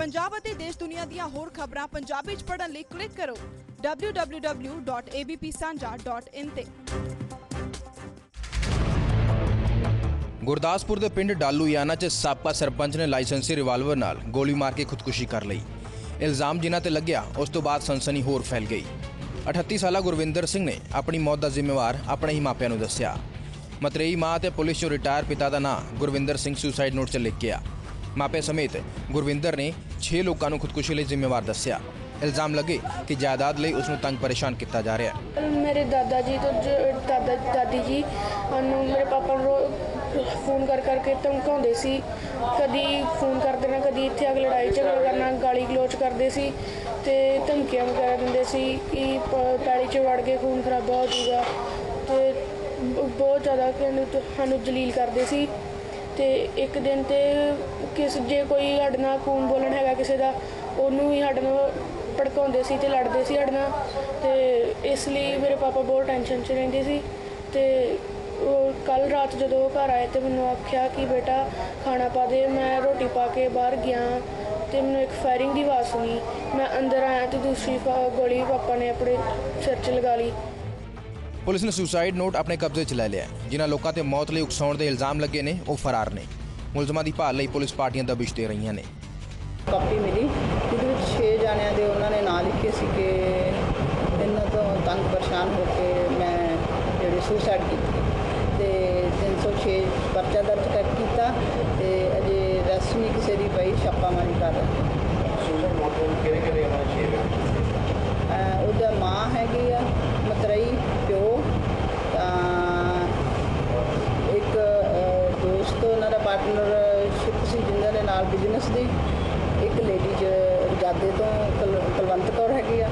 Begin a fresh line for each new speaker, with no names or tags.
ਪੰਜਾਬ ਅਤੇ ਦੇਸ਼ ਦੁਨੀਆ ਦੀਆਂ ਹੋਰ ਖਬਰਾਂ ਪੰਜਾਬੀ ਚ ਪੜ੍ਹਨ ਲਈ ਕਲਿੱਕ ਕਰੋ www.abpsanja.in ਤੇ।
ਗੁਰਦਾਸਪੁਰ ਦੇ ਪਿੰਡ ਡਾਲੂਯਾਨਾ 'ਚ ਸਾਬਕਾ ਸਰਪੰਚ ਨੇ ਲਾਇਸੈਂਸੀ ਰਿਵਾਲਵਰ ਨਾਲ ਗੋਲੀ ਮਾਰ ਕੇ ਖੁਦਕੁਸ਼ੀ ਕਰ ਲਈ। ਇਲਜ਼ਾਮ ਜਿਨ੍ਹਾਂ ਤੇ ਲੱਗਿਆ, ਉਸ ਤੋਂ ਬਾਅਦ ਸਨਸਨੀ ਹੋਰ ਫੈਲ ਗਈ। 38 ਸਾਲਾ ਗੁਰਵਿੰਦਰ ਸਿੰਘ ਨੇ ਆਪਣੀ ਮੌਤ ਦਾ ਜ਼ਿੰਮੇਵਾਰ ਆਪਣੇ ਹੀ ਮਾਪਿਆਂ ਨੂੰ ਦੱਸਿਆ। ਮਤਰੇਈ ਮਾਂ ਤੇ ਪੁਲਿਸ 'ਚੋਂ ਰਿਟਾਇਰ ਪਿਤਾ ਦਾ ਨਾਂ ਗੁਰਵਿੰਦਰ ਸਿੰਘ ਸੁਸਾਈਡ ਨੋਟ 'ਚ ਲਿਖ ਗਿਆ ਮਾਪੇ ਸਮੇਤ ਗੁਰਵਿੰਦਰ ਨੇ 6 ਲੋਕਾਂ ਨੂੰ ਖੁਦਕੁਸ਼ੀ ਲਈ ਜ਼ਿੰਮੇਵਾਰ ਦੱਸਿਆ। ਇਲਜ਼ਾਮ ਲੱਗੇ ਕਿ ਜਾਇਦਾਦ ਲਈ ਉਸ ਨੂੰ ਤੰਗ ਪਰੇਸ਼ਾਨ ਕੀਤਾ ਜਾ ਰਿਹਾ ਹੈ।
ਮੇਰੇ ਦਾਦਾ ਜੀ ਤੋਂ ਜ- ਦਾਦਾ ਦਾਦੀ ਜੀ ਸਾਨੂੰ ਮੇਰੇ ਪਾਪਾ ਨੂੰ ਰੋ- ਫੋਨ ਕਰ ਕਰਕੇ ਧਮਕਾਉਂਦੇ ਸੀ। ਕਦੀ ਫੋਨ ਕਰ ਦੇਣਾ, ਕਦੀ ਇੱਥੇ ਆ ਕੇ ਲੜਾਈ ਝਗੜਾ ਕਰਨਾ, ਗਾਲੀ ਗਲੋਚ ਕਰਦੇ ਸੀ ਤੇ ਧਮਕੀਆਂ ਵਗੈਰਾ ਦਿੰਦੇ ਸੀ ਕਿ ਪ- ਪੈਲੀ 'ਚ ਵੜ ਕੇ ਖੂਨ ਖਰਾਬਾ ਹੋ ਜਾਊਗਾ ਤੇ ਬ- ਬਹੁਤ ਜ਼ਿਆਦਾ ਸਾਨੂੰ ਸਾਨੂੰ ਜਲੀਲ ਕਰਦੇ ਸੀ। ਤੇ ਇੱਕ ਦਿਨ ਤੇ ਕਿਸ ਜੇ ਕੋਈ ਸਾਡੇ ਨਾਲ ਖੂਨ ਬੋਲਣ ਹੈਗਾ ਕਿਸੇ ਦਾ, ਉਹਨੂੰ ਹੀ ਸਾਡੇ ਨਾਲ ਭੜਕਾਉਂਦੇ ਸੀ ਤੇ ਲੜਦੇ ਸੀ ਸਾਡੇ ਨਾਲ। ਤੇ ਇਸ ਲਈ ਮੇਰੇ ਪਾਪਾ ਬਹੁਤ ਟੈਨਸ਼ਨ 'ਚ ਰਹਿੰਦੇ ਸੀ ਤੇ ਉਹ ਕੱਲ ਰਾਤ ਜਦੋਂ ਉਹ ਘਰ ਆਏ ਤੇ ਮੈਨੂੰ ਆਖਿਆ ਕਿ ਬੇਟਾ ਖਾਣਾ ਪਾ ਦੇ, ਮੈਂ ਰੋਟੀ ਪਾ ਕੇ ਬਾਹਰ ਗਿਆ ਤੇ ਮੈਨੂੰ ਇੱਕ ਫਾਇਰਿੰਗ ਦੀ ਆਵਾਜ਼ ਸੁਣੀ। ਮੈਂ ਅੰਦਰ ਆਇਆ ਤੇ ਦੂਸਰੀ ਫਾ- ਗੋਲੀ ਪਾਪਾ ਨੇ ਆਪਣੇ ਸਿਰ 'ਚ ਲਗਾ ਲਈ।
ਪੁਲਿਸ ਨੇ ਸੁਸਾਈਡ ਨੋਟ ਆਪਣੇ ਕਬਜ਼ੇ 'ਚ ਲੈ ਲਿਆ ਹੈ। ਜਿਨ੍ਹਾਂ ਲੋਕਾਂ ਤੇ ਮੌਤ ਲਈ ਉਕਸਾਉਣ ਦੇ ਇਲਜ਼ਾਮ ਲੱਗੇ ਨੇ ਉਹ ਫਰਾਰ ਨੇ। ਮੁਲਜ਼ਮਾਂ ਦੀ ਭਾਲ ਲਈ ਪੁਲਿਸ ਪਾਰਟੀਆਂ ਦਬਿਸ਼ ਦੇ ਰਹੀਆਂ ਨੇ।
ਕਾਪੀ ਮਿਲੀ। ਜਿਹਦੇ ਵਿੱਚ 6 ਜਾਣਿਆਂ ਦੇ ਉਹਨਾਂ ਨੇ ਨਾਂ ਲਿਖੇ ਸੀ ਕਿ ਇਹਨਾਂ ਤੋਂ ਤੰਗ ਪਰੇਸ਼ਾਨ ਹੋ ਕੇ ਮੈਂ ਜਿਹੜੀ ਸੁਸਾਈਡ ਕੀਤੀ। ਤੇ 306 ਪਰਚਾ ਦਰਜ ਕਰ ਕੀਤਾ ਤੇ ਅਜੇ ਨਹੀਂ ਕਿਸੇ ਦੀ ਪਈ ਛਾਪਾਮਾਰੀ ਕਰ ਰਹੇ
ਸੁਸਾਈਡ ਨੋਟ ਕਿਹੜੇ ਕਿਹੜੇ ਛੇ
ਅਹ ਉਹਦਾ ਮਾਂ ਹੈਗੀ ਆ ਮਤਰਈ ਪਿਓ ਤਾਂ ਇੱਕ ਅਹ, ਦੋਸਤ ਉਹਨਾਂ ਦਾ ਪਾਰਟਨਰਸ਼ਿਪ ਸੀ ਜਿਨ੍ਹਾਂ ਦੇ ਨਾਲ ਬਿਜ਼ਨਸ ਦੀ, ਇੱਕ ਲੇਡੀ ਜ ਰਜਾਦੇ ਤੋਂ ਕੁਲ- ਕੁਲਵੰਤ ਕੌਰ ਹੈਗੀ ਆ।